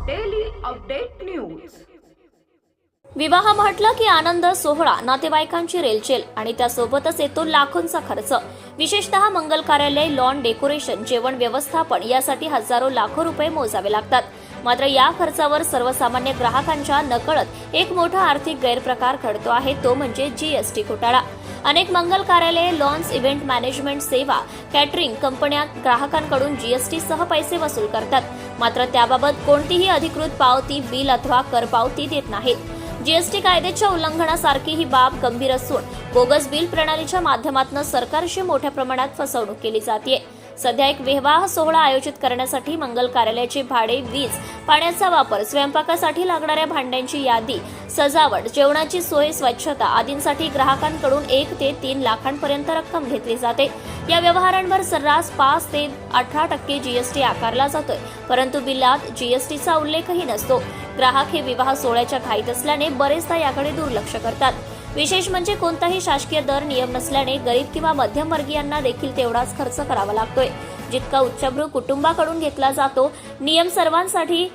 Update news विवाह म्हटलं की आनंद सोहळा नातेवाईकांची रेलचेल आणि त्यासोबतच येतो लाखोंचा खर्च. विशेषतः मंगल कार्यालय लॉन डेकोरेशन जेवण व्यवस्थापन यासाठी हजारो लाखो रुपये मोजावे लागतात. मात्र या खर्चावर सर्वसामान्य ग्राहकांच्या नकळत एक मोठा आर्थिक गैरप्रकार घडतो आहे तो म्हणजे जीएसटी घोटाळा. अनेक मंगल कार्यालये लॉन्स इव्हेंट मॅनेजमेंट सेवा कॅटरिंग कंपन्या ग्राहकांकडून जीएसटी सह पैसे वसूल करतात. मात्र त्याबाबत कोणतीही अधिकृत पावती बिल अथवा कर पावती देत नाहीत. जीएसटी कायद्याच्या उल्लंघनासारखी ही बाब गंभीर असून बोगस बिल प्रणालीच्या माध्यमातून सरकारशी मोठ्या प्रमाणात फसवणूक केली जाते सध्या एक विवाह सोहळा आयोजित करण्यासाठी मंगल कार्यालयाचे भाडे वीज पाण्याचा वापर स्वयंपाकासाठी लागणाऱ्या भांड्यांची यादी सजावट जेवणाची सोय स्वच्छता आदींसाठी ग्राहकांकडून एक ते तीन लाखांपर्यंत रक्कम घेतली जाते. या व्यवहारांवर सर्रास पाच ते अठरा टक्के जीएसटी आकारला जातोय परंतु बिलात जीएसटीचा उल्लेखही नसतो. ग्राहक हे विवाह सोहळ्याच्या घाईत असल्याने बरेचदा याकडे दुर्लक्ष करतात. विशेष म्हणजे कोणताही शासकीय दर नियम नसल्याने गरीब किंवा मध्यमवर्गीयांना देखील तेवढाच खर्च करावा लागतोय. जितका उच्चभ्रू कुटुंबाकडून घेतला जातो नियम सर्वांसाठी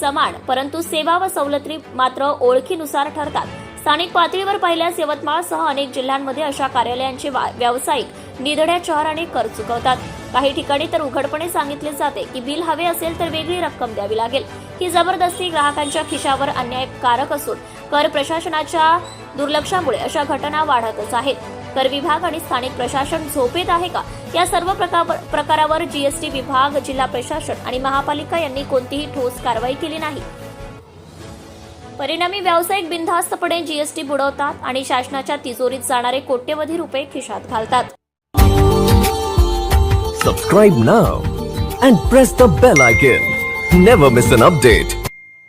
समान परंतु सेवा व सवलती मात्र ओळखीनुसार ठरतात. स्थानिक पातळीवर पाहिल्यास यवतमाळसह अनेक जिल्ह्यांमध्ये अशा कार्यालयांचे व्यावसायिक निधड्या चहाराने कर चुकवतात. काही ठिकाणी तर उघडपणे सांगितले जाते की बिल हवे असेल तर वेगळी रक्कम द्यावी लागेल. ही जबरदस्ती ग्राहकांच्या खिशावर अन्यायकारक असून कर प्रशासनाच्या दुर्लक्षामुळे अशा घटना वाढतच आहेत. कर विभाग आणि स्थानिक प्रशासन झोपेत आहे का? या सर्व प्रकारावर जीएसटी विभाग जिल्हा प्रशासन आणि महापालिका यांनी कोणतीही ठोस कारवाई केली नाही. परिणामी व्यावसायिक बिनधास्तपणे जीएसटी बुडवतात आणि शासनाच्या तिजोरीत जाणारे कोट्यवधी रुपये खिशात घालतात. Subscribe now and press the bell icon never miss an update